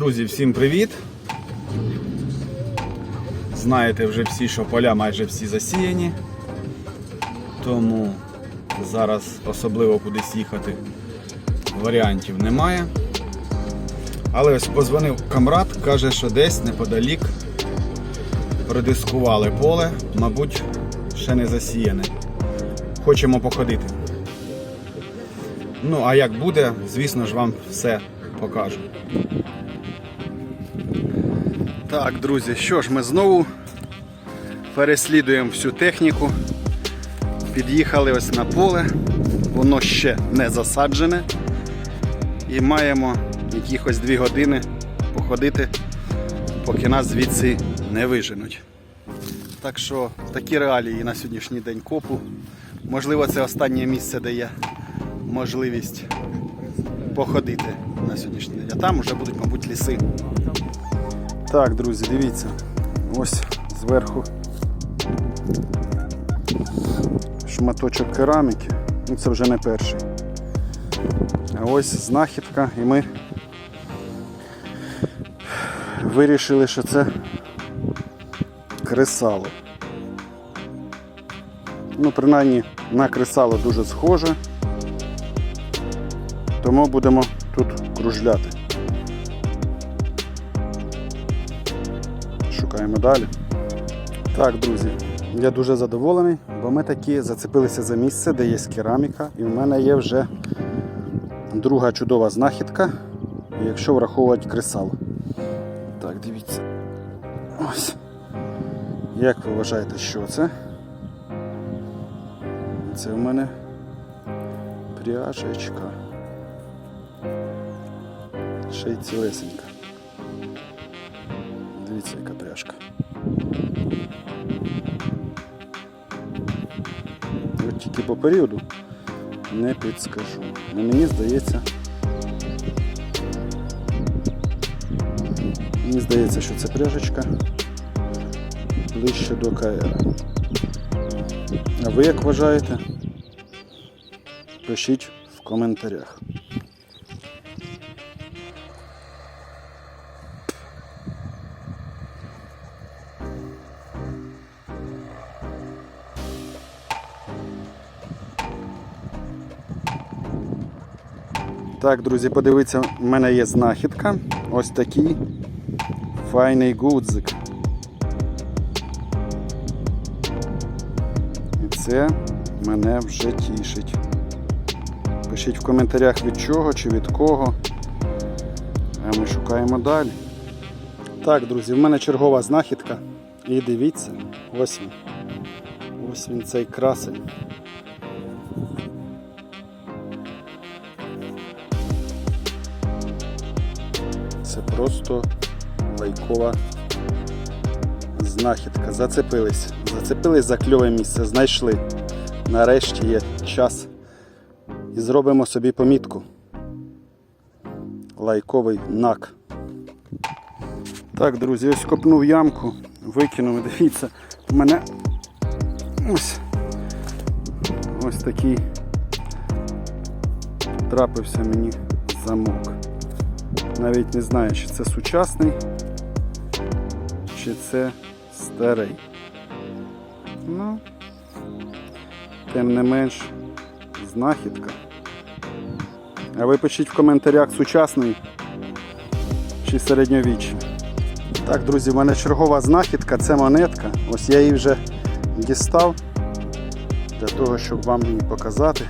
Друзі, всім привіт! Знаєте вже всі, що поля майже всі засіяні, тому зараз особливо кудись їхати варіантів немає. Але ось позвонив камрад, каже, що десь неподалік продискували поле, мабуть, ще не засіяне. Хочемо походити. Ну, а як буде, звісно ж, вам все покажу. Так, друзі, що ж, ми знову переслідуємо всю техніку. Під'їхали ось на поле, воно ще не засаджене. І маємо якихось дві години походити, поки нас звідси не виженуть. Так що такі реалії на сьогоднішній день копу. Можливо, це останнє місце, де є можливість походити на сьогоднішній день. А там вже будуть, мабуть, ліси. Так, друзі, дивіться. Ось зверху шматочок кераміки. Ну, це вже не перший. А ось знахідка, і ми вирішили, що це кресало. Ну, принаймні на кресало дуже схоже. Тому будемо тут кружляти. Шукаємо далі. Так, друзі, я дуже задоволений, бо ми таки зацепилися за місце, де є кераміка, і в мене є вже друга чудова знахідка, якщо враховувати кресало. Так, дивіться. Ось. Як ви вважаєте, що це? Це в мене пряжечка. Ще й цілесенька. Дивіться, яка пряжка. От тільки по періоду не підскажу. Но мені здається. Мені здається, що це пряжечка ближче до КР. А ви як вважаєте? Пишіть в коментарях. Так, друзі, подивіться, в мене є знахідка. Ось такий файний гудзик. І це мене вже тішить. Пишіть в коментарях від чого чи від кого. А ми шукаємо далі. Так, друзі, в мене чергова знахідка. І дивіться, ось він. Ось він цей красень. Це просто лайкова знахідка. Зацепились. Зацепились за кльове місце, знайшли. Нарешті є час. І зробимо собі помітку. Лайковий нак. Так, друзі, ось копнув ямку, викинув. Дивіться, в мене ось ось такий трапився мені замок. Навіть не знаю, чи це сучасний, чи це старий. Ну, тим не менш, знахідка. А ви пишіть в коментарях сучасний чи середньовічний. Так, друзі, в мене чергова знахідка, це монетка. Ось я її вже дістав для того, щоб вам її показати.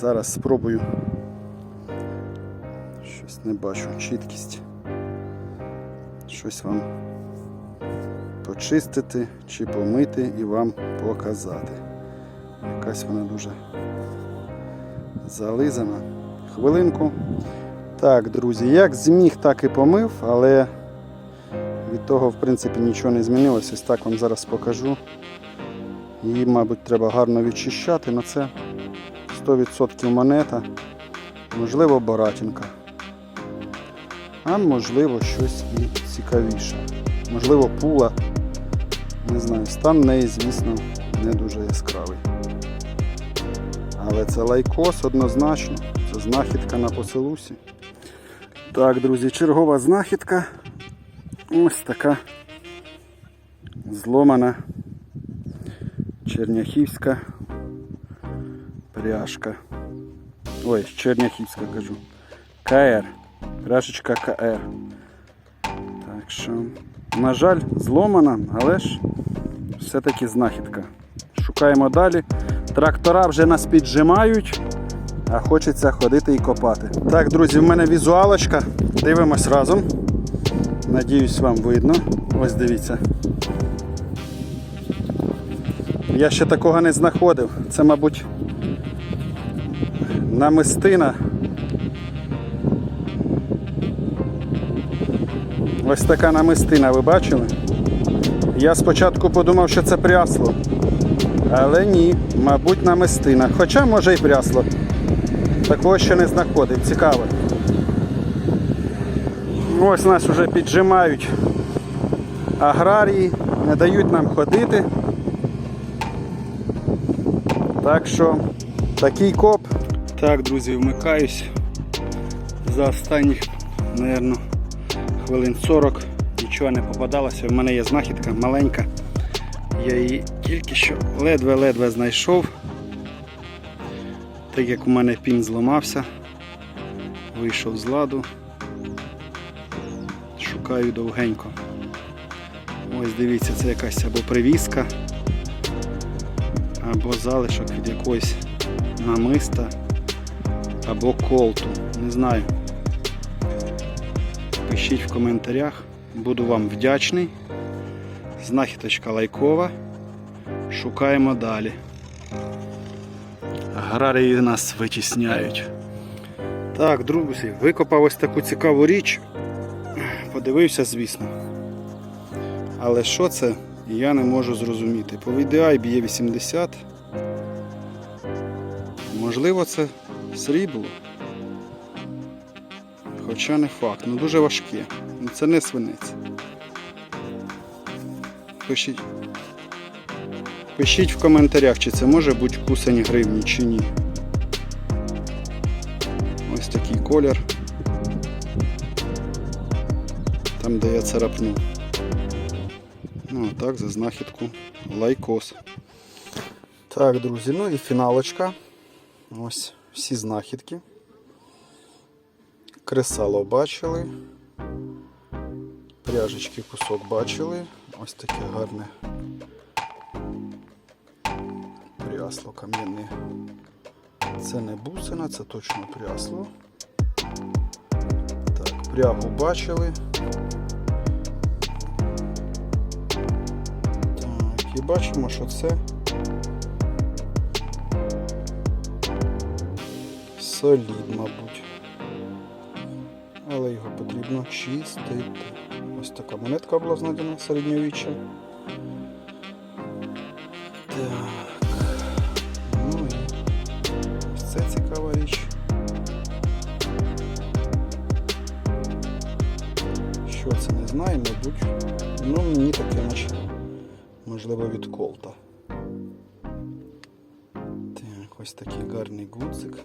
Зараз спробую. Не бачу чіткість. Щось вам почистити чи помити і вам показати. Якась вона дуже зализана. Хвилинку. Так, друзі, як зміг, так і помив, але від того, в принципі, нічого не змінилося. Ось так вам зараз покажу. Її, мабуть, треба гарно відчищати, але це 100% монета, можливо, баратінка. А можливо щось і цікавіше. Можливо, пула. Не знаю, стан неї, звісно, не дуже яскравий. Але це лайкос однозначно. Це знахідка на поселусі. Так, друзі, чергова знахідка. Ось така зломана черняхівська пряжка. Ой, черняхівська кажу. КР. Пряжечка КР. Так що, на жаль, зломана, але ж все-таки знахідка. Шукаємо далі. Трактора вже нас піджимають, а хочеться ходити і копати. Так, друзі, в мене візуалочка. Дивимось разом. Надіюсь, вам видно. Ось дивіться. Я ще такого не знаходив. Це, мабуть, намистина. Ось така намистина, ви бачили? Я спочатку подумав, що це прясло. Але ні, мабуть, намистина. Хоча може і прясло. Такого ще не знаходив. Цікаво. Ось нас вже піджимають аграрії, не дають нам ходити. Так що такий коп. Так, друзі, вмикаюсь. За останніх, мабуть, хвилин 40 нічого не попадалося. У мене є знахідка маленька. Я її тільки що ледве-ледве знайшов. Так як у мене пін зламався, вийшов з ладу. Шукаю довгенько. Ось дивіться, це якась або привіска, або залишок від якогось намиста, або колту. Не знаю. Пишіть в коментарях. Буду вам вдячний. Знахідочка лайкова. Шукаємо далі. Аграрії нас витісняють. Так, друзі, викопав ось таку цікаву річ. Подивився, звісно. Але що це, я не можу зрозуміти. По VDI б'є 80. Можливо, це срібло. Хоча не факт, ну дуже важке. Ну, Це не свинець. Пишіть. Пишіть в коментарях, чи це може бути кусень гривні, чи ні. Ось такий колір. Там, де я царапнув. Ну, а так, за знахідку лайкос. Так, друзі, ну і фіналочка. Ось всі знахідки. Кресало бачили. Пряжечки кусок бачили. Ось таке гарне прясло кам'яне. Це не бусина, це точно прясло. Так, прягу бачили. Так, і бачимо, що це солід, мабуть. Але його потрібно чистити. Ось така монетка була знайдена середньовіччя. Так. Ну і ось це цікава річ. Що це не знаю, мабуть. Ну мені таке наче можливо від колта. Так, ось такий гарний гудзик.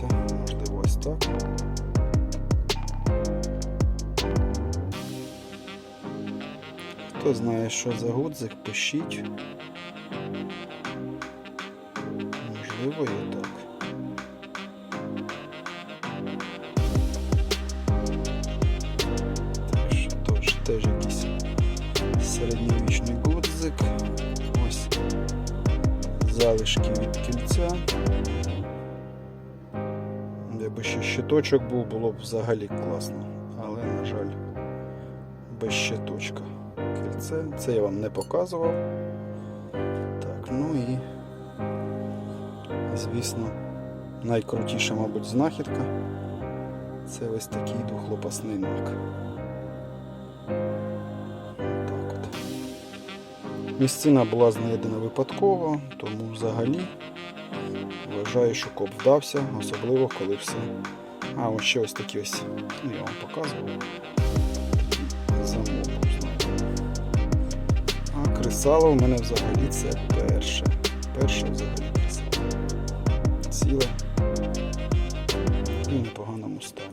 Дивитися, можливо ось так. Хто знає, що за гудзик, пишіть. Можливо, і так. Тож, теж якийсь середньовічний гудзик. Ось залишки від кільця. Якби ще щиточок був, було б взагалі класно. Але, на жаль, без щиточка. Кільце. Це я вам не показував. Так, ну і звісно, найкрутіша, мабуть, знахідка. Це ось такий двохлопасний нак. Так от. Місцина була знайдена випадково, тому взагалі вважаю, що коп вдався, особливо коли все. А ось ще ось такі ось, ну я вам показував. А кресало в мене взагалі це перше. Перше взагалі кресало. Ціле і в непоганому стані.